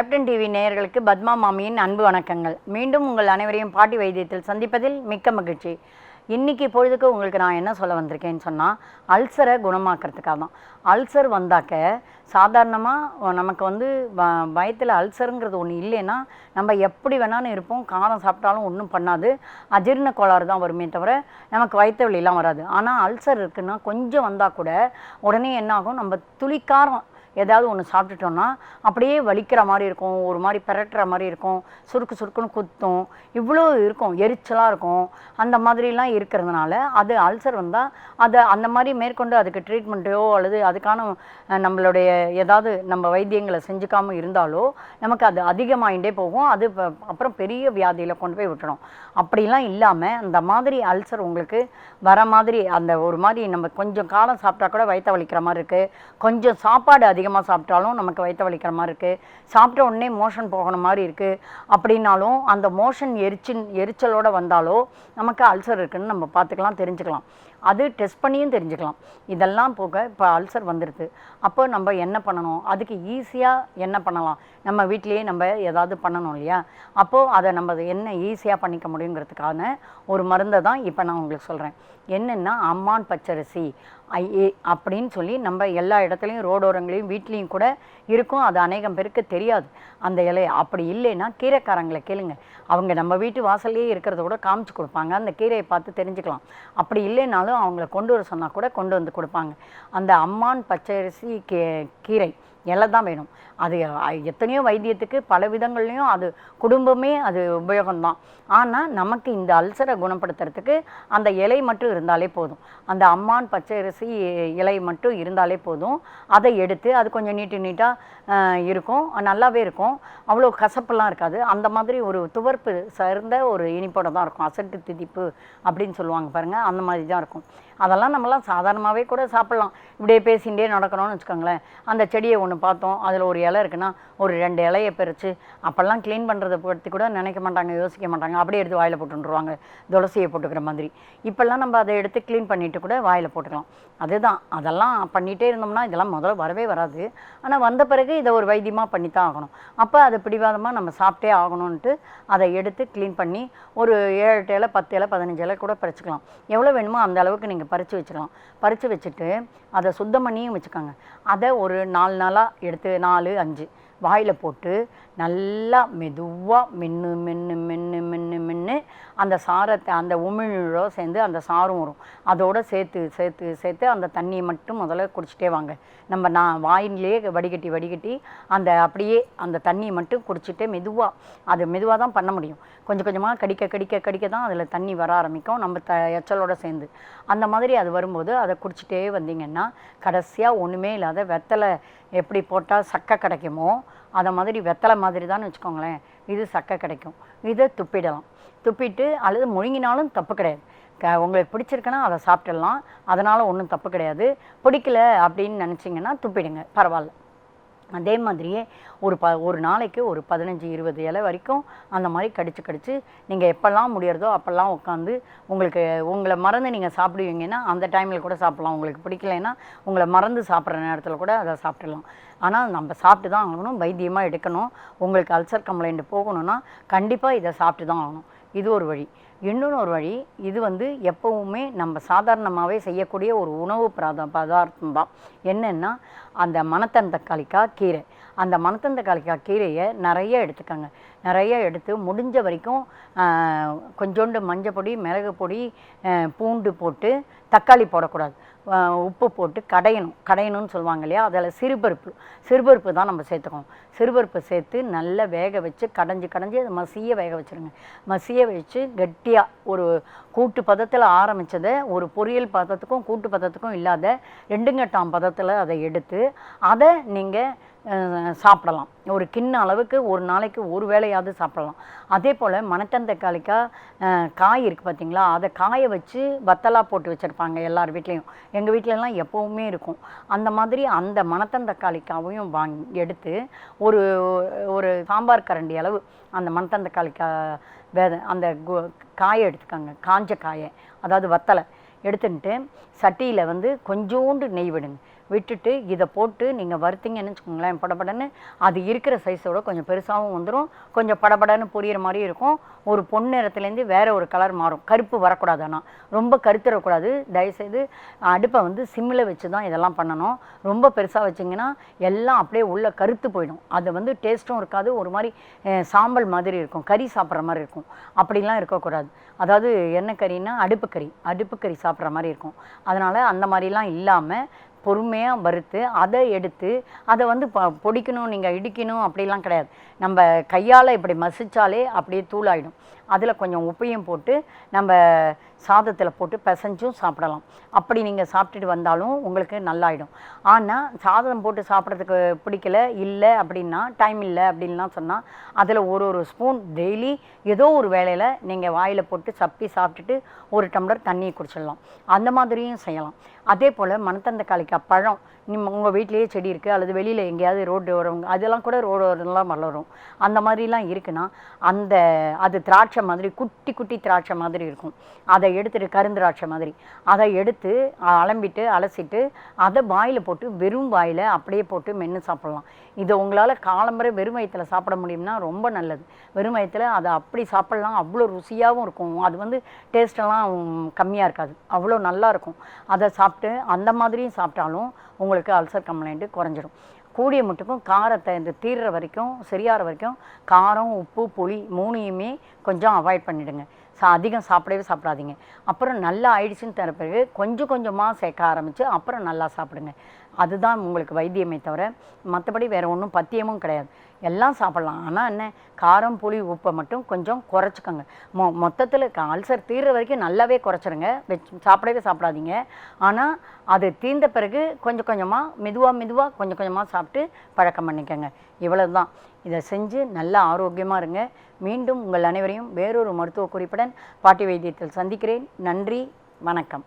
Captain TV நேயர்களுக்கு பத்மா மாமியின் அன்பு வணக்கங்கள். மீண்டும் உங்கள் அனைவரையும் பாட்டி வைத்தியத்தில் சந்திப்பதில் மிக்க மகிழ்ச்சி. இன்னைக்கு பொழுதுக்கு உங்களுக்கு நான் என்ன சொல்ல வந்திருக்கேன்னு சொன்னால் அல்சரை குணமாக்கிறதுக்காக தான். அல்சர் வந்தாக்க சாதாரணமாக நமக்கு வந்து வ- அல்சருங்கிறது ஒன்று இல்லைன்னா நம்ம எப்படி வேணாலும் இருப்போம் காரம் சாப்பிட்டாலும் ஒன்றும் பண்ணாது அஜீர்ண கோளாறு தான் வருமே தவிர நமக்கு வயிற்று வழியெல்லாம் வராது. ஆனால் அல்சர் இருக்குன்னா கொஞ்சம் வந்தால் கூட உடனே என்னாகும் நம்ம துளிக்காரம் ஏதாவது ஒன்று சாப்பிட்டுட்டோம்னா அப்படியே வலிக்கிற மாதிரி இருக்கும் ஒரு மாதிரி பிரட்டுற மாதிரி இருக்கும் சுருக்கு சுருக்குன்னு குத்தும். இவ்வளோ இருக்கும் எரிச்சலாக இருக்கும். அந்த மாதிரிலாம் இருக்கிறதுனால அது அல்சர் வந்தால் அதை அந்த மாதிரி மேற்கொண்டு அதுக்கு ட்ரீட்மெண்ட்டோ அல்லது அதுக்கான நம்மளுடைய ஏதாவது நம்ம வைத்தியங்களை செஞ்சுக்காமல் இருந்தாலோ நமக்கு அது அதிகமாகிட்டே போகும். அது அப்புறம் பெரிய வியாதியில் கொண்டு போய் விட்டுடும் அப்படிலாம் இல்லாமல் அந்த மாதிரி அல்சர் உங்களுக்கு வர மாதிரி அந்த ஒரு மாதிரி நம்ம கொஞ்சம் காலம் சாப்பிட்டா கூட வயிற்ற வலிக்கிற மாதிரி இருக்குது கொஞ்சம் சாப்பாடு அதிகமாக சாப்பிட்டாலும் நமக்கு வயிற்ற வலிக்கிற மாதிரி இருக்குது சாப்பிட்ட உடனே மோஷன் போகிற மாதிரி இருக்குது அப்படின்னாலும் அந்த மோஷன் எரிச்சின் எரிச்சலோடு வந்தாலோ நமக்கு அல்சர் இருக்குன்னு நம்ம பார்த்துக்கலாம் தெரிஞ்சுக்கலாம். அது டெஸ்ட் பண்ணியும் தெரிஞ்சுக்கலாம். இதெல்லாம் போக இப்போ அல்சர் வந்துடுது அப்போ நம்ம என்ன பண்ணணும்? அதுக்கு ஈஸியாக என்ன பண்ணலாம்? நம்ம வீட்டிலேயே நம்ம ஏதாவது பண்ணணும் இல்லையா? அப்போது அதை நம்ம என்ன ஈஸியாக பண்ணிக்க முடியுங்கிறதுக்கான ஒரு மருந்தை தான் இப்போ நான் உங்களுக்கு சொல்கிறேன் என்னென்னா அம்மான் பச்சரிசி. ஐ அப்படின்னு சொல்லி நம்ம எல்லா இடத்துலையும் ரோடோரங்களையும் வீட்லேயும் கூட இருக்கும். அது அநேகம் பேருக்கு தெரியாது. அந்த இலை அப்படி இல்லைன்னா கீரைக்காரங்களை கேளுங்க. அவங்க நம்ம வீட்டு வாசல்லையே இருக்கிறத கூட காமிச்சு கொடுப்பாங்க. அந்த கீரையை பார்த்து தெரிஞ்சுக்கலாம். அப்படி இல்லைனாலும் அவங்கள கொண்டு வர சொன்னால் கூட கொண்டு வந்து கொடுப்பாங்க. அந்த அம்மான் பச்சரிசி கீரை. இலை தான் வேணும். அது எத்தனையோ வைத்தியத்துக்கு பல விதங்கள்லையும் அது குடும்பமே அது உபயோகம்தான். ஆனால் நமக்கு இந்த அல்சரை குணப்படுத்துறதுக்கு அந்த இலை மட்டும் இருந்தாலே போதும். அந்த அம்மான் பச்சை அரிசி இலை மட்டும் இருந்தாலே போதும். அதை எடுத்து அது கொஞ்சம் நீட்டு நீட்டாக இருக்கும். நல்லாவே இருக்கும். அவ்வளோ கசப்பெல்லாம் இருக்காது. அந்த மாதிரி ஒரு துவர்ப்பு சார்ந்த ஒரு இனிப்போட தான் இருக்கும். அசட்டு திதிப்பு அப்படின்னு சொல்லுவாங்க பாருங்கள் அந்த மாதிரி தான் இருக்கும். அதெல்லாம் நம்மலாம் சாதாரணமாகவே கூட சாப்பிட்லாம். இப்படியே பேசிகிட்டே நடக்கணும்னு வச்சுக்கோங்களேன். அந்த செடியை ஒன்று பார்த்தோம். அதில் ஒரு இலை இருக்குன்னா ஒரு ரெண்டு இலையை பறித்து அப்போல்லாம் க்ளீன் பண்ணுறதை பற்றி கூட நினைக்க மாட்டாங்க யோசிக்க மாட்டாங்க. அப்படியே எடுத்து வாயில் போட்டுருவாங்க துளசியை போட்டுக்கிற மாதிரி. இப்போல்லாம் நம்ம அதை எடுத்து க்ளீன் பண்ணிட்டு கூட வாயில் போட்டுக்கலாம். அதுதான். அதெல்லாம் பண்ணிகிட்டே இருந்தோம்னா இதெல்லாம் முதல்ல வரவே வராது. ஆனால் வந்த பிறகு இதை ஒரு வைத்தியமாக பண்ணித்தான் ஆகணும். அப்போ அதை பிடிவாதமாக நம்ம சாப்பிட்டே ஆகணும்ன்ட்டு அதை எடுத்து க்ளீன் பண்ணி ஒரு ஏழு எட்டு இலை பத்து இலை பதினஞ்சு இலை கூட பறிச்சுக்கலாம். எவ்வளோ வேணுமோ அந்த அளவுக்கு நீங்கள் பறித்து வச்சுக்கலாம் பறித்து வச்சுட்டு அதை சுத்தம் பண்ணியும் வச்சுக்கோங்க. அதை ஒரு நாலு நாளாக எடுத்து நாலு அஞ்சு வாயில் போட்டு நல்லா மெதுவாக மென்று மென்று மென்று மென்று மென்று அந்த சாரத்தை அந்த உமிழ்நீரோட சேர்ந்து அந்த சாரும் வரும். அதோட சேர்த்து சேர்த்து சேர்த்து அந்த தண்ணியை மட்டும் முதல்ல குடிச்சிட்டே வாங்க. நம்ம நான் வாயிலே வடிகட்டி வடிகட்டி அந்த அப்படியே அந்த தண்ணியை மட்டும் குடிச்சிட்டே மெதுவாக அது மெதுவாக தான் பண்ண முடியும். கொஞ்சம் கொஞ்சமாக கடிக்க கடிக்க கடிக்க தான் அதில் தண்ணி வர ஆரம்பிக்கும். நம்ம த எச்சலோட சேர்ந்து. அந்த மாதிரி அது வரும்போது அதை குடிச்சிட்டே வந்தீங்கன்னா கடைசியாக ஒன்றுமே இல்லாத வெத்தலை எப்படி போட்டால் சக்கை கிடைக்குமோ அதை மாதிரி வெத்தலை மாதிரி தான் வச்சுக்கோங்களேன். இது சக்கை கிடைக்கும். இதை துப்பிடலாம். துப்பிட்டு அல்லது முழுங்கினாலும் தப்பு கிடையாது. க உங்களுக்கு பிடிச்சிருக்குன்னா அதை சாப்பிட்டுடலாம். அதனால் ஒன்றும் தப்பு கிடையாது. பிடிக்கல அப்படின்னு நினச்சிங்கன்னா துப்பிடுங்க. பரவாயில்ல. அதே மாதிரியே ஒரு ப ஒரு நாளைக்கு ஒரு பதினஞ்சு இருபது இலை வரைக்கும் அந்த மாதிரி கடிச்சு கடிச்சு நீங்கள் எப்போல்லாம் முடியறதோ அப்போல்லாம் உட்காந்து உங்களுக்கு உங்களை மறந்து நீங்கள் சாப்பிடுவீங்கன்னா அந்த டைமில் கூட சாப்பிட்லாம். உங்களுக்கு பிடிக்கலைன்னா உங்களை மறந்து சாப்பிட்ற நேரத்தில் கூட அதை சாப்பிட்றலாம் ஆனால் நம்ம சாப்பிட்டு தான் ஆகணும். வைத்தியமாக எடுக்கணும். உங்களுக்கு அல்சர் கம்ப்ளைண்ட் போகணும்னா கண்டிப்பாக இதை சாப்பிட்டு தான் ஆகணும். இது ஒரு வழி. இன்னொன்று ஒரு வழி இது வந்து எப்பவுமே நம்ம சாதாரணமாகவே செய்யக்கூடிய ஒரு உணவு பிரத பதார்த்தம் தான். என்னென்னா அந்த மணத்தந்தக்காளிக்காய் கீரை. அந்த மணத்தந்தக்காளிக்காய் கீரையை நிறைய எடுத்துக்கோங்க. நிறைய எடுத்து முடிஞ்ச வரைக்கும் கொஞ்சோண்டு மஞ்சள் பொடி மிளகு பொடி பூண்டு போட்டு தக்காளி போடக்கூடாது. உப்பு போட்டு கடையணும். கடையணும்னு சொல்லுவாங்க இல்லையா? அதில் சிறுபருப்பு. சிறுபருப்பு தான் நம்ம சேர்த்துக்கணும். சிறுபருப்பு சேர்த்து நல்லா வேக வச்சு கடைஞ்சி கடைஞ்சி அதை மசிய வேக வச்சுருங்க. மசிய வச்சு கெட்டியாக ஒரு கூட்டு பதத்தில் ஆரம்பித்ததை ஒரு பொரியல் பதத்துக்கும் கூட்டு பதத்துக்கும் இல்லாத ரெண்டுங்கட்டாம் பதத்தில் அதை எடுத்து அதை நீங்கள் சாப்பிடலாம். ஒரு கிண்ண அளவுக்கு ஒரு நாளைக்கு ஒரு வேளையாவது சாப்பிடலாம். அதே போல் மணத்தந்தக்காளிக்காய் காய் இருக்குது பார்த்தீங்களா அதை காய வச்சு வத்தலா போட்டு வச்சுருப்பாங்க எல்லார் வீட்லேயும். எங்கள் வீட்டிலலாம் எப்போவுமே இருக்கும். அந்த மாதிரி அந்த மணத்தந்தக்காளிக்காவையும் வாங்கி எடுத்து ஒரு ஒரு சாம்பார் கரண்டி அளவு அந்த மணத்தந்தக்காளிக்காய் வேத அந்த கு- காயை எடுத்துக்கோங்க. காஞ்ச காயை அதாவது வத்தலை எடுத்துன்ட்டு சட்டியில் வந்து கொஞ்சோண்டு நெய் விடுங்க. விட்டுட்டு இதை போட்டு நீங்கள் வறுத்தீங்கன்னு வச்சுக்கோங்களேன் படபடன்னு. அது இருக்கிற சைஸோட கொஞ்சம் பெருசாகவும் வந்துடும் கொஞ்சம் படபடன்னு பொரியிற மாதிரி இருக்கும். ஒரு பொன்னிறத்துலேருந்து வேறு ஒரு கலர் மாறும். கருப்பு வரக்கூடாது ஆனால் ரொம்ப கருத்துறக்கூடாது தயவுசெய்து அடுப்பை வந்து சிம்மில் வச்சு தான் இதெல்லாம் பண்ணணும். ரொம்ப பெருசாக வச்சிங்கன்னா எல்லாம் அப்படியே உள்ளே கருத்து போயிடும். அது வந்து டேஸ்ட்டும் இருக்காது. ஒரு மாதிரி சாம்பல் மாதிரி இருக்கும். கறி சாப்பிட்ற மாதிரி இருக்கும். அப்படிலாம் இருக்கக்கூடாது. அதாவது என்ன கறின்னா அடுப்பு கறி. அடுப்பு கறி சாப்பிட்ற மாதிரி இருக்கும். அதனால் அந்த மாதிரிலாம் இல்லாமல் பொறுமையாக வறுத்து அதை எடுத்து அதை வந்து ப பொடிக்கணும் நீங்கள் இடிக்கணும் அப்படிலாம் கிடையாது. நம்ம கையால் இப்படி மசிச்சாலே அப்படியே தூளாயிடும். அதில் கொஞ்சம் உப்பையும் போட்டு நம்ம சாதத்தில் போட்டு பிசைஞ்சும் சாப்பிடலாம். அப்படி நீங்கள் சாப்பிட்டுட்டு வந்தாலும் உங்களுக்கு நல்லாயிடும். ஆனால் சாதம் போட்டு சாப்பிட்றதுக்கு பிடிக்கல இல்லை அப்படின்னா டைம் இல்லை அப்படின்லாம் சொன்னால் அதில் ஒரு ஒரு ஸ்பூன் டெய்லி ஏதோ ஒரு வேலையில் நீங்கள் வாயில் போட்டு சப்பி சாப்பிட்டுட்டு ஒரு டம்ளர் தண்ணியை குடிச்சிடலாம். அந்த மாதிரியும் செய்யலாம். அதே போல் மணத்தந்தக்காளிக்காய் பழம் நீங்கள் உங்கள் வீட்டிலேயே செடி இருக்குது அல்லது வெளியில் எங்கேயாவது ரோடு வரவங்க அதெல்லாம் கூட ரோடு ஓரம்லாம் வளரும். அந்த மாதிரிலாம் இருக்குன்னா அந்த அது திராட்சை மாதிரி குட்டி குட்டி திராட்சை மாதிரி இருக்கும். அதை எடுத்துட்டு கருந்திராட்சை மாதிரி. அதை எடுத்து அலம்பிட்டு அலசிட்டு அதை வாயில் போட்டு வெறும் வாயில் அப்படியே போட்டு மென்று சாப்பிட்லாம். இதை உங்களால் காலம்பரை வெறும் வயத்தில் சாப்பிட முடியும்னா ரொம்ப நல்லது. வெறும் வயத்தில் அதை அப்படி சாப்பிட்லாம் அவ்வளோ ருசியாகவும் இருக்கும். அது வந்து டேஸ்டெல்லாம் கம்மியாக இருக்காது. அவ்வளோ நல்லாயிருக்கும் அதை சாப்பிட்டு அந்த மாதிரியும் சாப்பிட்டாலும் உங்களுக்கு அல்சர் கம்ப்ளைண்ட்டு குறைஞ்சிடும். கூடிய மட்டுக்கும் காரத்தை இந்த தீர்ற வரைக்கும் சரியாகிற வரைக்கும் காரம் உப்பு புளி மூணையுமே கொஞ்சம் அவாய்ட் பண்ணிவிடுங்க சா அதிகம் சாப்பிடவே சாப்பிடாதீங்க. அப்புறம் நல்லா ஆயிடுச்சுன்னு தர பிறகு கொஞ்சம் கொஞ்சமாக சேர்க்க ஆரம்பித்து அப்புறம் நல்லா சாப்பிடுங்க. அதுதான் உங்களுக்கு வைத்தியமே தவிர மற்றபடி வேறு ஒன்றும் பத்தியமும் கிடையாது. எல்லாம் சாப்பிட்லாம். ஆனால் என்ன? காரம் புளி உப்பை மட்டும் கொஞ்சம் குறைச்சிக்கோங்க. மொ மொத்தத்தில் அல்சர் தீர்ற வரைக்கும் நல்லாவே குறைச்சிருங்க. வச்சு சாப்பிடவே சாப்பிடாதீங்க. ஆனால் அது தீர்ந்த பிறகு கொஞ்சம் கொஞ்சமாக மெதுவாக மெதுவாக கொஞ்சம் கொஞ்சமாக சாப்பிட்டு பழக்கம் பண்ணிக்கோங்க. இவ்வளவு தான் இதை செஞ்சு நல்லா ஆரோக்கியமாக இருங்க. மீண்டும் உங்கள் அனைவரையும் வேறொரு மருத்துவ குறிப்புடன் பாட்டி வைத்தியத்தில் சந்திக்கிறேன். நன்றி. வணக்கம்.